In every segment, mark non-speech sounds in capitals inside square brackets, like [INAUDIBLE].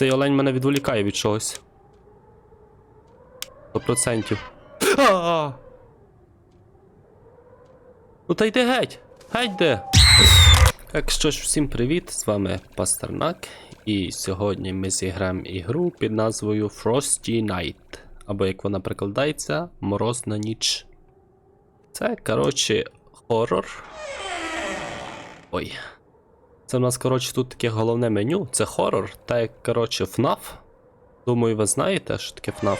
Цей олень мене відволікає від чогось. 100%. А! Ну та йди геть! Геть де! Так що ж, всім привіт, з вами Пастернак. І сьогодні ми зіграємо ігру під назвою Frosty Night. Або як вона прикладається, Морозна ніч. Це, коротше, хорор. Ой. Це в нас, коротше, тут таке головне меню. Це хорор. Та як, коротше, FNAF. Думаю, ви знаєте, що таке FNAF.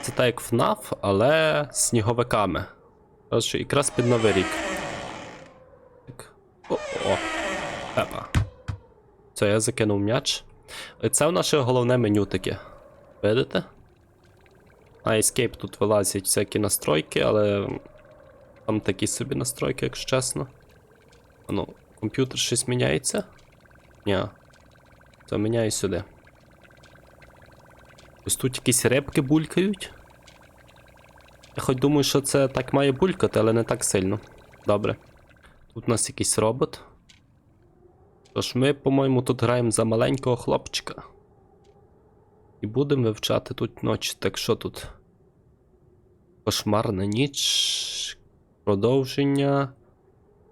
Це так як FNAF, але з сніговиками. Коротше, якраз під новий рік. Так. О-о. Пепа. Це я закинув м'яч. Це наше головне меню таке. Видите? А Escape тут вилазять всякі настройки, але там такі собі настройки, якщо чесно. Ну, комп'ютер щось міняється? Ні. То міняю сюди. Ось тут якісь репки булькають. Я хоч думаю, що це так має булькати, але не так сильно. Добре. Тут у нас якийсь робот. Тож ми, по-моєму, тут граємо за маленького хлопчика. І будемо вивчати тут ночі. Так що тут? Кошмарна ніч. Продовження.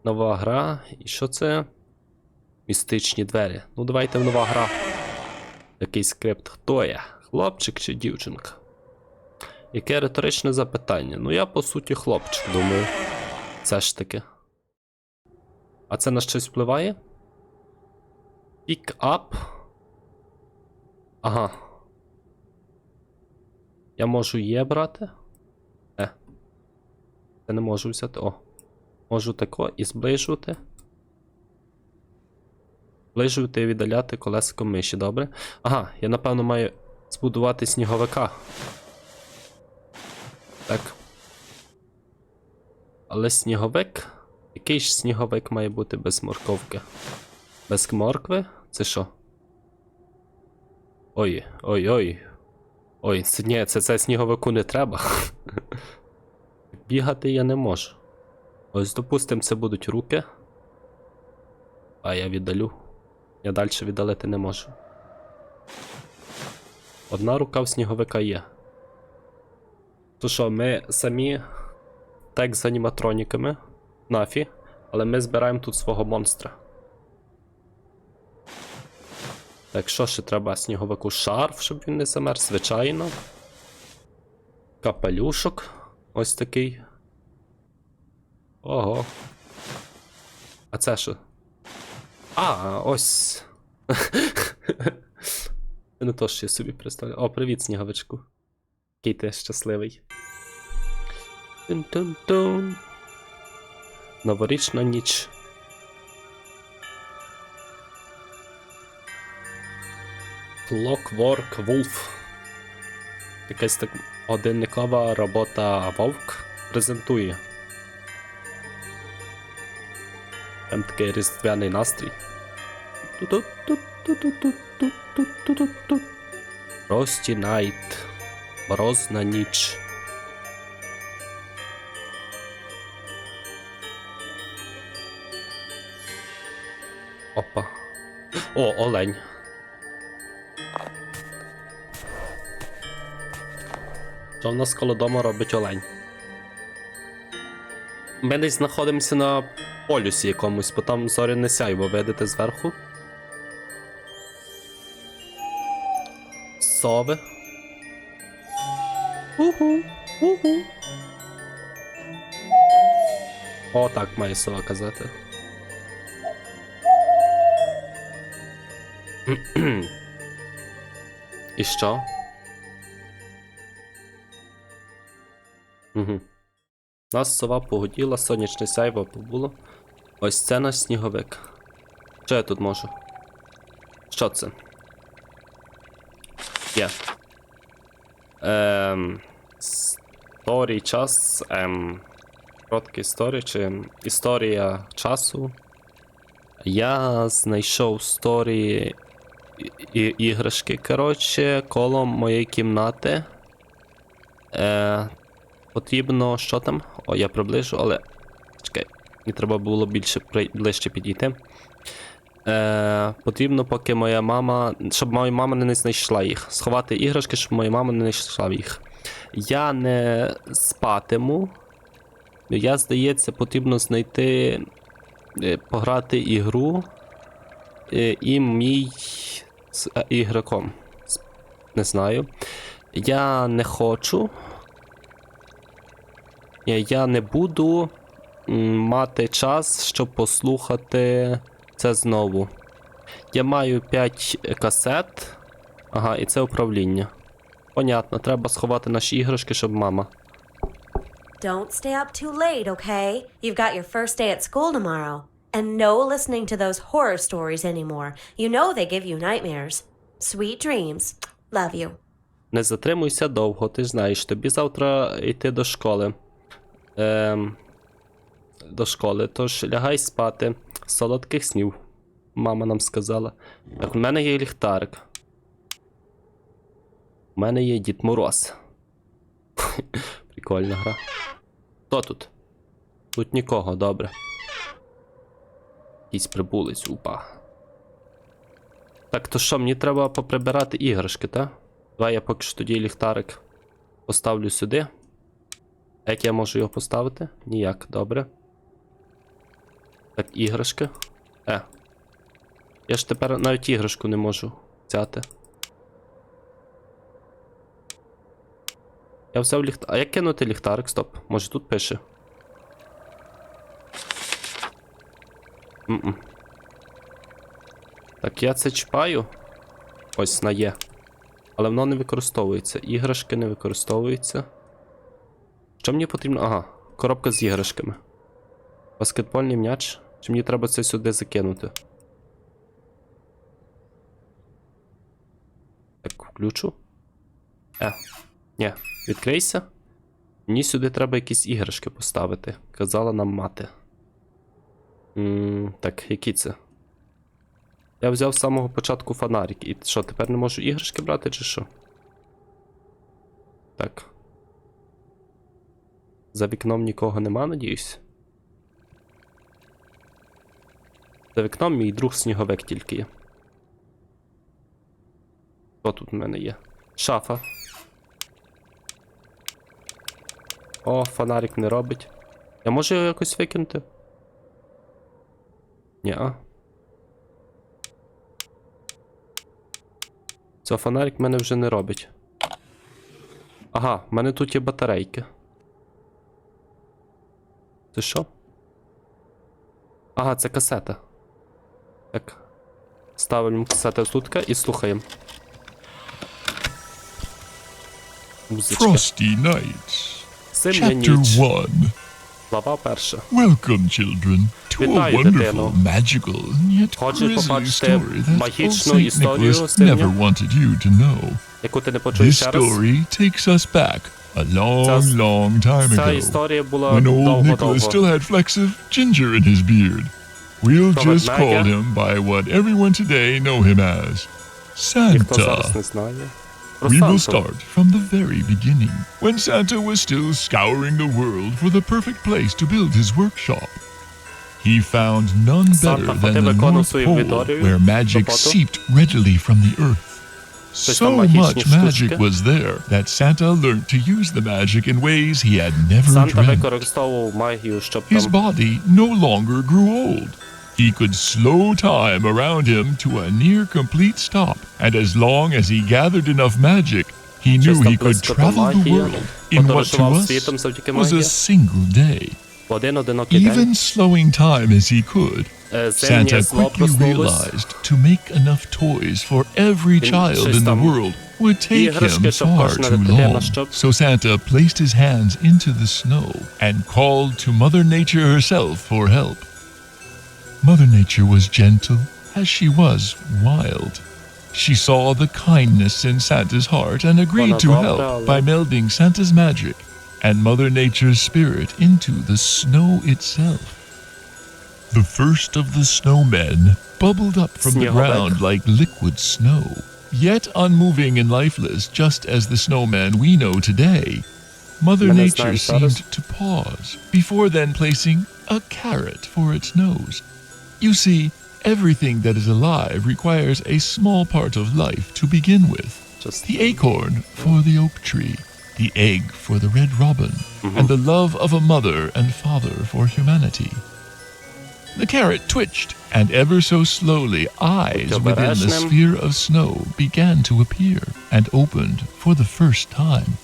Нова гра. І що це? Містичні двері. Ну, давайте в нова гра. Який скрипт. Хто я? Хлопчик чи дівчинка? Яке риторичне запитання? Ну, я по суті хлопчик, думаю. Це ж таки. А це на щось впливає? Pick up. Ага. Я можу є брати? Е. Я не можу взяти. О. Можу тако і зближувати. Зближувати і віддаляти колесиком миші, добре? Ага, я напевно маю збудувати сніговика. Так. Але сніговик. Який ж сніговик має бути без морковки? Без моркви? Це що? Ой, ой, ой. Ні, це, це сніговику не треба. [LAUGHS] Бігати я не можу. Ось, допустимо, це будуть руки. А я віддалю. Я далі віддалити не можу. Одна рука в сніговика є. То що, ми самі так з аніматроніками. Нафі. Але ми збираємо тут свого монстра. Так, що ще треба сніговику шарф, щоб він не замер, звичайно. Капелюшок. Ось такий. Ого. А це що? А, ось. [LAUGHS] Не то, що я собі представляю. О, привіт, сніговичку. Який ти щасливий. Тун-тун-тун. Новорічна ніч. Clockwork Wolf. Якась так годинникова робота Вовк презентує. Там такий різдвяний настрій. Прості найт. Морозна ніч. Опа. О, олень. Що в нас коло дому робить олень? Ми десь знаходимося на полюсі якомусь, бо там зоряне сяйво видите зверху. Сови. Уху, уху. О, так має сова казати. І що? Угу. Нас сова погоділа, сонячне сяйво побуло. Ось це наш сніговик. Що я тут можу? Що це? Є. Ем. Сторій час. Ем. Короткий історія чи історія часу. Я знайшов сторі і- іграшки, коротше, коло моєї кімнати. Е, потрібно. Що там? О, я приближу, але. Мені треба було більше ближче підійти. Е, потрібно, поки моя мама. Щоб моя мама не знайшла їх. Сховати іграшки, щоб моя мама не знайшла їх. Я не спатиму. Я, здається, потрібно знайти. е, Пограти ігру. е, І мій з е, ігроком. Не знаю. Я не хочу. Я не буду мати час, щоб послухати це знову. Я маю 5 касет. Ага, і це управління. Понятно, треба сховати наші іграшки, щоб мама. Don't stay up too late, okay? You've got your first day at school tomorrow. And no listening to those horror stories anymore. You know they give you nightmares. Sweet dreams. Love you. Не затримуйся довго, ти ж знаєш, тобі завтра йти до школи. Ем, до школи, тож лягай спати. Солодких снів. Мама нам сказала. Так, у мене є ліхтарик. У мене є Дід Мороз. [LAUGHS] Прикольна гра. Хто тут? Тут нікого, добре. Якийсь прибулець, упа. Так, то що, мені треба поприбирати іграшки, так? Давай я поки що тоді ліхтарик поставлю сюди. Як я можу його поставити? Ніяк, добре. Так, іграшки. Е. Я ж тепер навіть іграшку не можу взяти. Я взяв ліхтарик. А як кинути ліхтарик? Стоп. Може тут пише. М-м. Так, я це чіпаю. Ось на є. Але воно не використовується. Іграшки не використовуються. Що мені потрібно? Ага, коробка з іграшками. Баскетбольний м'яч. Чи мені треба це сюди закинути? Так, включу. Е. Ні, відкрийся. Мені сюди треба якісь іграшки поставити. Казала нам мати. м так, які це? Я взяв з самого початку фонарик. І що, тепер не можу іграшки брати, чи що? Так. За вікном нікого нема, надіюсь. За вікном мій друг сніговик тільки є. Що тут в мене є? Шафа. О, фонарик не робить. Я можу його якось викинути? Ні-а. Це фонарик мене вже не робить. Ага, в мене тут є батарейки. Це що? Ага, це касета. Так. Ставимо касету тут і слухаємо. Музичка. Frosty Nights. Зимня Chapter ніч. 1. Глава перша. Welcome, children, to a Вітаю, wonderful, дитино. magical, yet Хочеш grisly побачити story that old магічну Saint історію Nicholas зимню? never wanted you to know. Яку ти не почуєш This ще раз? story takes us back a long, Ця- long time Ця ago, історія була when old Nicholas довго-довго. still had flecks of ginger in his beard. We'll just call him by what everyone today know him as Santa. We will start from the very beginning, when Santa was still scouring the world for the perfect place to build his workshop. He found none better than the North Pole, where magic seeped readily from the earth. So much magic was there that Santa learned to use the magic in ways he had never dreamed. His body no longer grew old, he could slow time around him to a near complete stop, and as long as he gathered enough magic, he knew he could travel the world in what to us was a single day. Even slowing time as he could, Santa quickly realized to make enough toys for every child in the world would take him far too long. So Santa placed his hands into the snow and called to Mother Nature herself for help. Mother Nature was gentle as she was wild. She saw the kindness in Santa's heart and agreed to help by melding Santa's magic and Mother Nature's spirit into the snow itself. The first of the snowmen bubbled up from the ground like liquid snow, yet unmoving and lifeless, just as the snowman we know today. Mother Nature seemed to pause, before then placing a carrot for its nose you see, everything that is alive requires a small part of life to begin with. Just the acorn for the oak tree, the egg for the red robin, mm-hmm. and the love of a mother and father for humanity. The carrot twitched, and ever so slowly eyes within the sphere of snow began to appear and opened for the first time.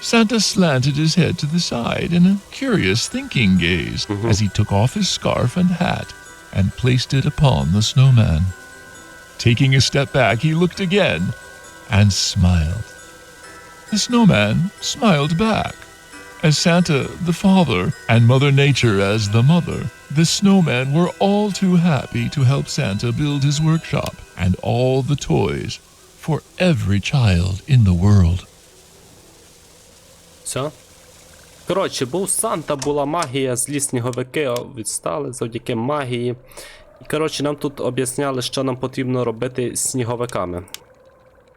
Santa slanted his head to the side in a curious thinking gaze mm-hmm. as he took off his scarf and hat and placed it upon the snowman. Taking a step back, he looked again and smiled. The snowman smiled back. As Santa, the father, and Mother Nature as the mother, the snowman were all too happy to help Santa build his workshop and all the toys for every child in the world. So, Коротше, був Санта, була магія, злі сніговики відстали завдяки магії. І коротше, нам тут об'ясняли, що нам потрібно робити з сніговиками.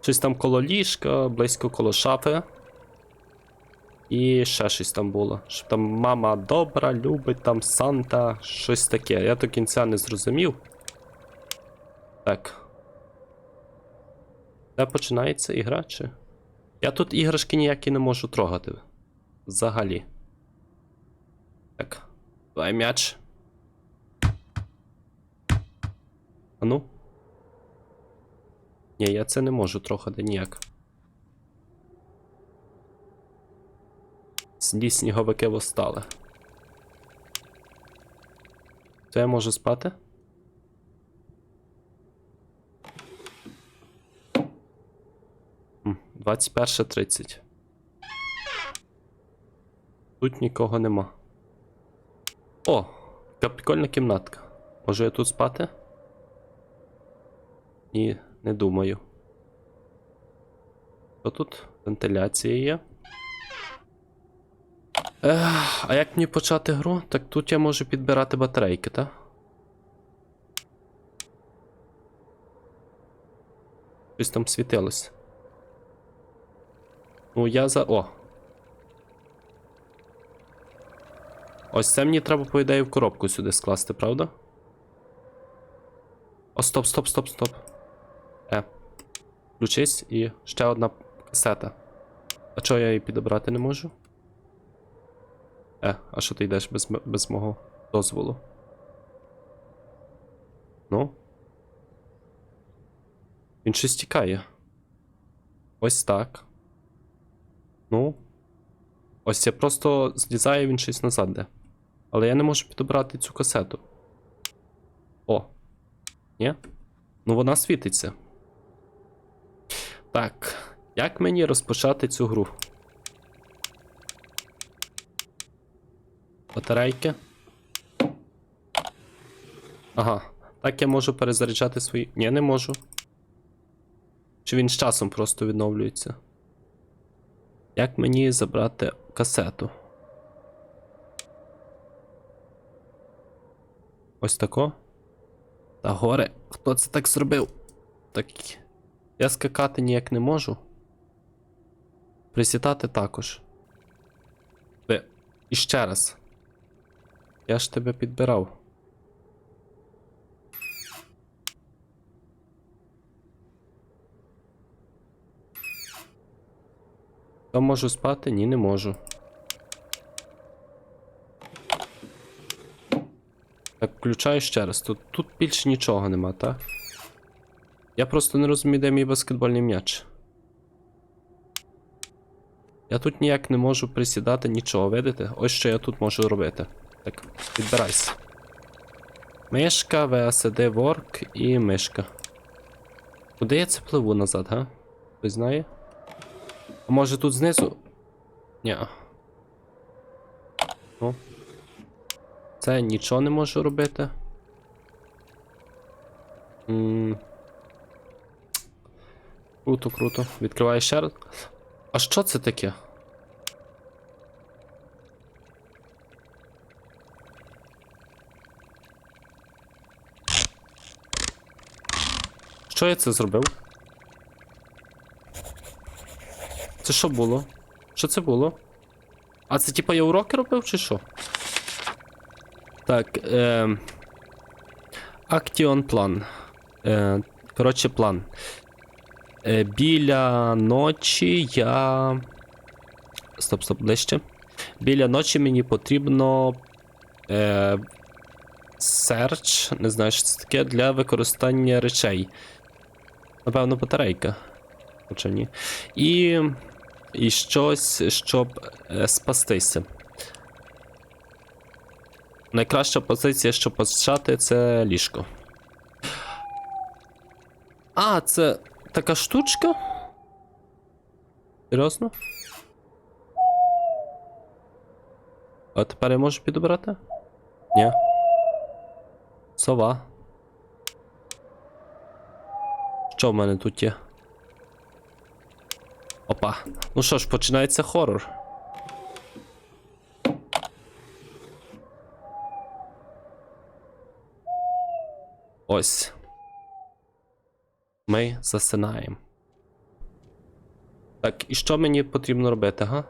Щось там коло ліжка, близько коло шафи. І ще щось там було. Щоб там мама добра, любить там Санта, щось таке. Я до кінця не зрозумів. Так. Де починається ігра, чи? Я тут іграшки ніякі не можу трогати. Взагалі. Так. Давай м'яч. А ну. Ні, я це не можу трогати ніяк. Злі сніговики восстали. То я можу спати? М, 21.30. Тут нікого нема. О! Яка прикольна кімнатка. Можу я тут спати? Ні, не думаю. Що тут? Вентиляція є. Ех, а як мені почати гру? Так тут я можу підбирати батарейки, так? Щось там світилось. Ну, я за. О. Ось це мені треба, по ідеї, в коробку сюди скласти, правда? О, стоп, стоп, стоп, стоп. Е. Включись і ще одна касета. А чого я її підібрати не можу? Е, а що ти йдеш без, без мого дозволу? Ну? Він щось тікає. Ось так. Ну. Ось я просто злізаю він щось назад де. Але я не можу підібрати цю касету. О. Ні? Ну вона світиться. Так. Як мені розпочати цю гру? Батарейки. Ага. Так я можу перезаряджати свої. Ні, не можу. Чи він з часом просто відновлюється? Як мені забрати касету? Ось тако. Та горе, хто це так зробив? Так. Я скакати ніяк не можу. Присідати також. Де? І ще раз. Я ж тебе підбирав. То можу спати? Ні, не можу. Включаю ще раз. Тут, тут більше нічого нема, так? Я просто не розумію, де мій баскетбольний м'яч. Я тут ніяк не можу присідати нічого, видите? Ось що я тут можу робити. Так, підбирайся. Мишка, VSD Work і мишка. Куди я це пливу назад, га? Хтось знає? А може тут знизу? Ні. Ну. Це нічого не можу робити. М. Круто, круто. Відкриваю ще раз. А що це таке? Що я це зробив? Це що було? Що це було? А це типа я уроки робив чи що? Так, ем. Актіон план. Е, коротше, план. Е, біля ночі я. Стоп, стоп, ближче. Біля ночі мені потрібно. Е, серч, не знаю, що це таке, для використання речей. Напевно, батарейка. Хоча ні. І. І щось, щоб е, спастися. Найкраща позиція, щоб почати, це ліжко. А, це така штучка? Серйозно? А тепер я можу підобрати? Ні. Сова. Що в мене тут є? Опа. Ну що ж, починається хорор. Ось. Ми засинаємо. Так, і що мені потрібно робити, га?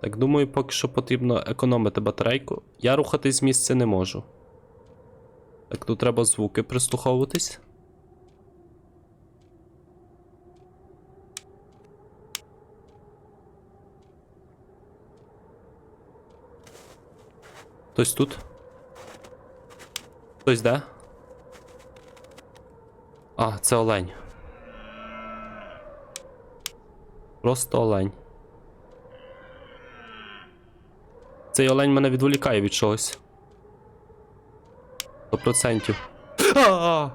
Так, думаю, поки що потрібно економити батарейку. Я рухатись з місця не можу. Так, тут треба звуки прислуховуватись. Хтось тут? Хтось де? А, це олень. Просто олень. Цей олень мене відволікає від чогось. Сто процентів. А!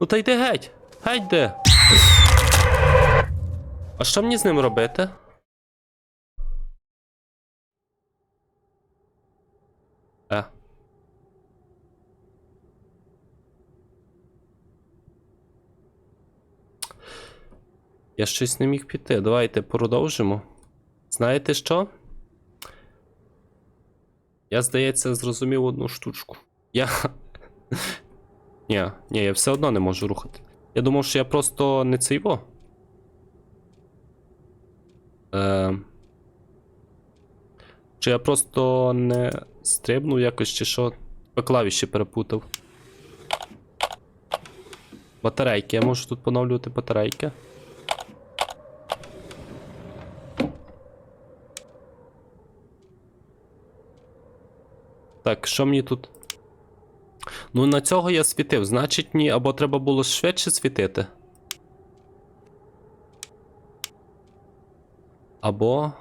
Ну та йди геть! Геть де! А що мені з ним робити? Е. Я щось не міг піти. Давайте продовжимо. Знаєте що? Я, здається, зрозумів одну штучку. Я. [LAUGHS] Ні, ні, я все одно не можу рухати. Я думав, що я просто не цейво. Е... Чи я просто не стрибнув якось, чи що? По клавіші перепутав. Батарейки. Я можу тут поновлювати батарейки. Так, що мені тут? Ну, на цього я світив. Значить, ні, або треба було швидше світити. Або.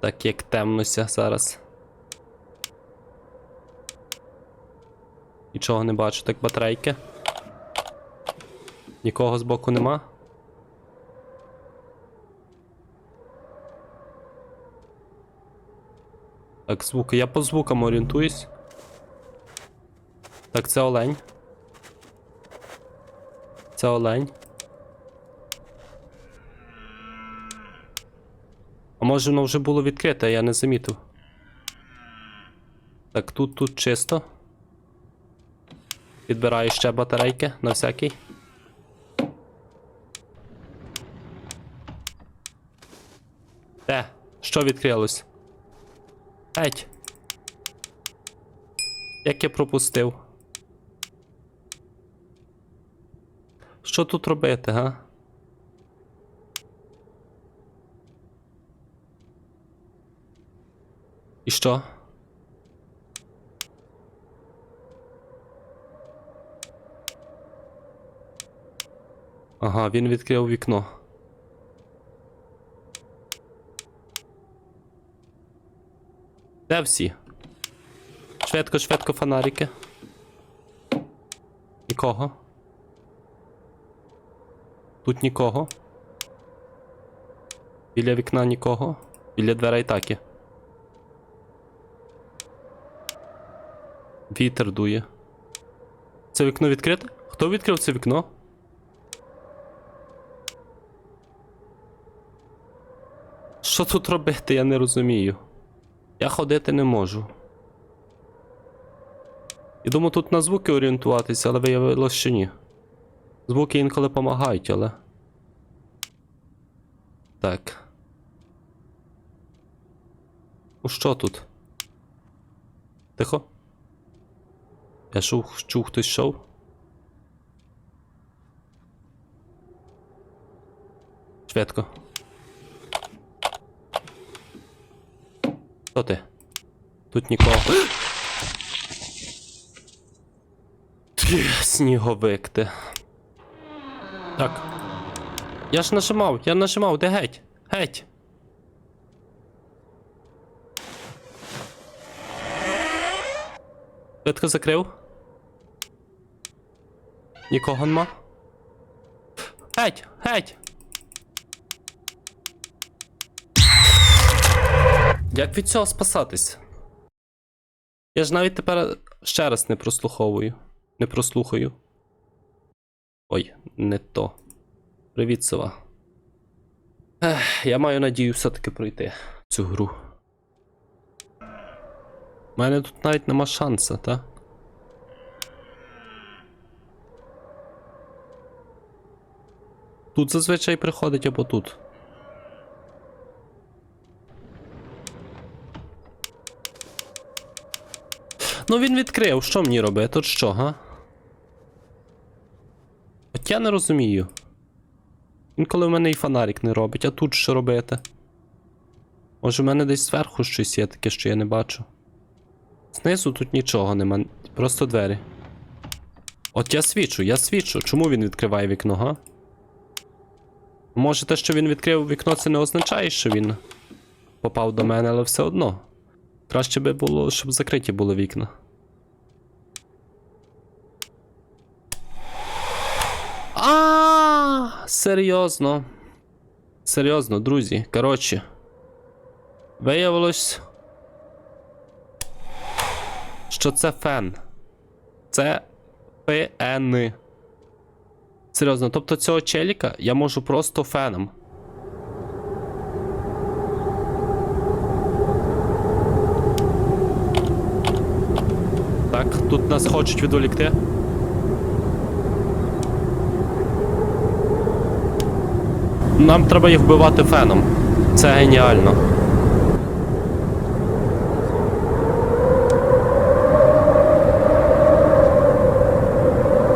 Так, як темнося зараз. Нічого не бачу, так батарейки. Нікого збоку нема. Так, звуки. Я по звукам орієнтуюсь. Так, це олень. Це олень. А може воно вже було відкрите, я не замітив. Так, тут тут чисто. Підбираю ще батарейки на всякий. Де? Що відкрилось? Геть. Як я пропустив? Що тут робити, га? І що? Ага, він відкрив вікно. Де всі? Швидко, швидко фонарики. Нікого. Тут нікого. Біля вікна нікого. Біля дверей так є. Вітер дує. Це вікно відкрите? Хто відкрив це вікно? Що тут робити, я не розумію. Я ходити не можу. І думаю, тут на звуки орієнтуватися, але виявилось, що ні. Звуки інколи допомагають, але. Так. Ну що тут? Тихо. Я шув, чув, хтось йшов. Швидко. Хто ти? Тут нікого. Сніговик ти. Так. Я ж нажимав, я нажимав, де геть? Геть. Швидко закрив. Нікого нема. Геть, геть. Як від цього спасатись? Я ж навіть тепер ще раз не прослуховую. Не прослухаю. Ой, не то. Привіт, сова. Ех, я маю надію все-таки пройти цю гру. У мене тут навіть нема шанса, та? Тут зазвичай приходить або тут. Ну він відкрив, що мені робити? Тут що, га? От я не розумію. Інколи в мене і фонарик не робить, а тут що робити? Може в мене десь зверху щось є таке, що я не бачу. Знизу тут нічого нема, просто двері. От я свічу, я свічу. Чому він відкриває вікно, га? Може те, що він відкрив вікно, це не означає, що він попав до мене, але все одно. Краще би було, щоб закриті були вікна. А, серйозно. Серйозно, друзі. Коротше. Виявилось, що це фен. Це ФН. Серйозно, тобто цього челіка я можу просто феном. Так, тут нас хочуть відволікти. Нам треба їх вбивати феном. Це геніально.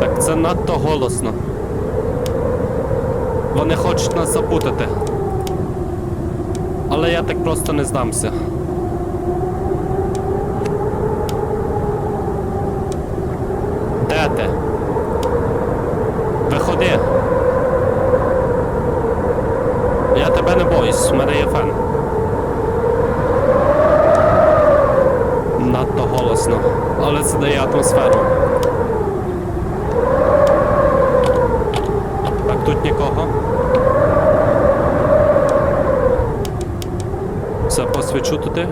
Так, це надто голосно. Вони хочуть нас запутати. Але я так просто не здамся. Де ти? Виходи. Я тебе не боюсь, в мене є фен. Надто голосно, але це дає атмосферу. Так, тут нікого. Все, посвічу туди.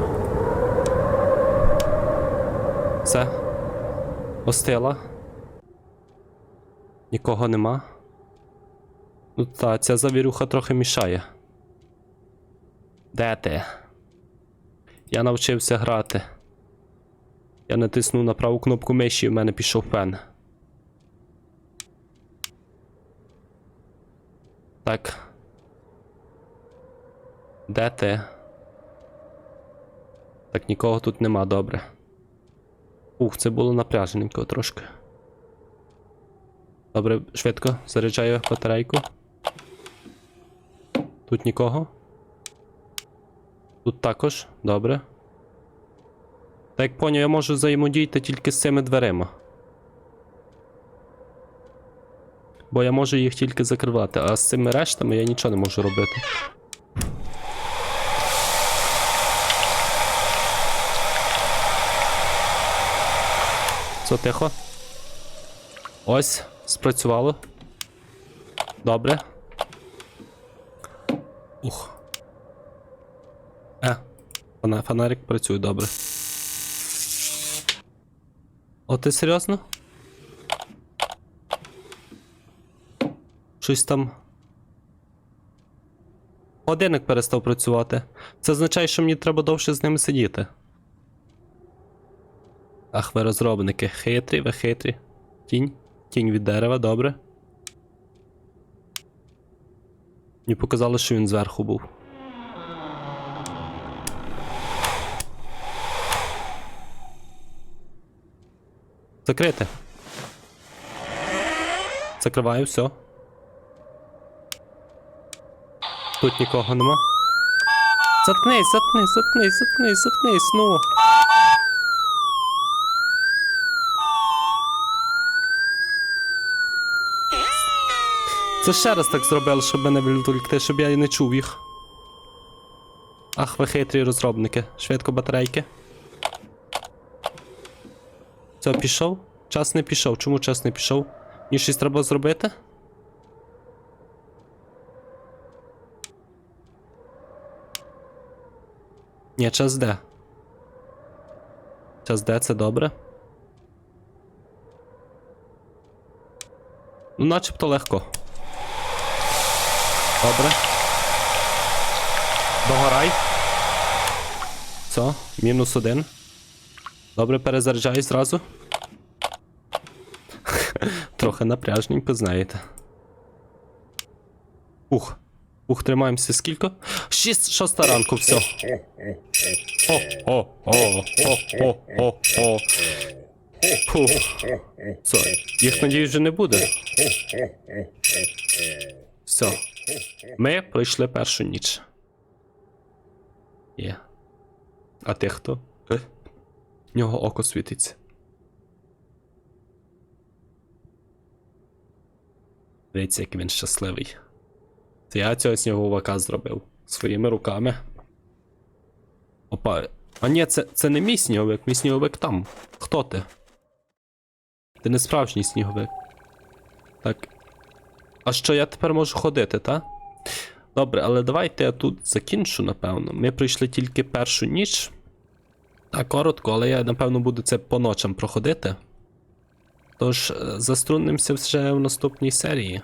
Все. Остила. Нікого нема. Ну та, ця завірюха трохи мішає. Де ти? Я навчився грати. Я натиснув на праву кнопку миші і в мене пішов фен. Так. Де ти? Так, нікого тут нема, добре. Ух, це було напряжененько трошки. Добре, швидко, заряджаю батарейку. Тут нікого. Тут також, добре. Так як поняв, я можу взаємодіяти тільки з цими дверима. Бо я можу їх тільки закривати, а з цими рештами я нічого не можу робити. Все тихо. Ось, спрацювало. Добре. Ух. Фонарик працює добре. О, ти серйозно? Щось там. Годинник перестав працювати. Це означає, що мені треба довше з ними сидіти. Ах, ви розробники. Хитрі, ви хитрі. Тінь. Тінь від дерева, добре. Мені показали, що він зверху був. Закрити. Закриваю, все. Тут нікого нема. Заткнись, заткнись, заткнись, заткнись, заткнись, ну. Це ще раз так зробили, щоб мене відволікти, щоб я і не чув їх. Ах, ви хитрі розробники. Швидко батарейки. Все, пішов? Час не пішов. Чому час не пішов? Мені щось треба зробити? Ні, час де. Час де, це добре. Ну, начебто легко. Добре. Догорай. Все, мінус один. Добре, перезаряджай зразу. [LAUGHS] Трохи напряжненько, знаєте. Ух. Ух, тримаємося скільки? Шість, шоста ранку, все. О, о, о, о, о, о, о. Фух. Все, їх надіюсь вже не буде. Все. Ми пройшли першу ніч. Є. А ти хто? В нього око світиться. Дивіться, як він щасливий. Це я цього сніговика зробив своїми руками. Опа. А ні, це, це не мій сніговик, мій сніговик там. Хто ти? Ти не справжній сніговик. Так. А що я тепер можу ходити, та? Добре, але давайте я тут закінчу, напевно. Ми пройшли тільки першу ніч. Так, коротко, але я, напевно, буду це по ночам проходити. Тож, заструнемося вже в наступній серії.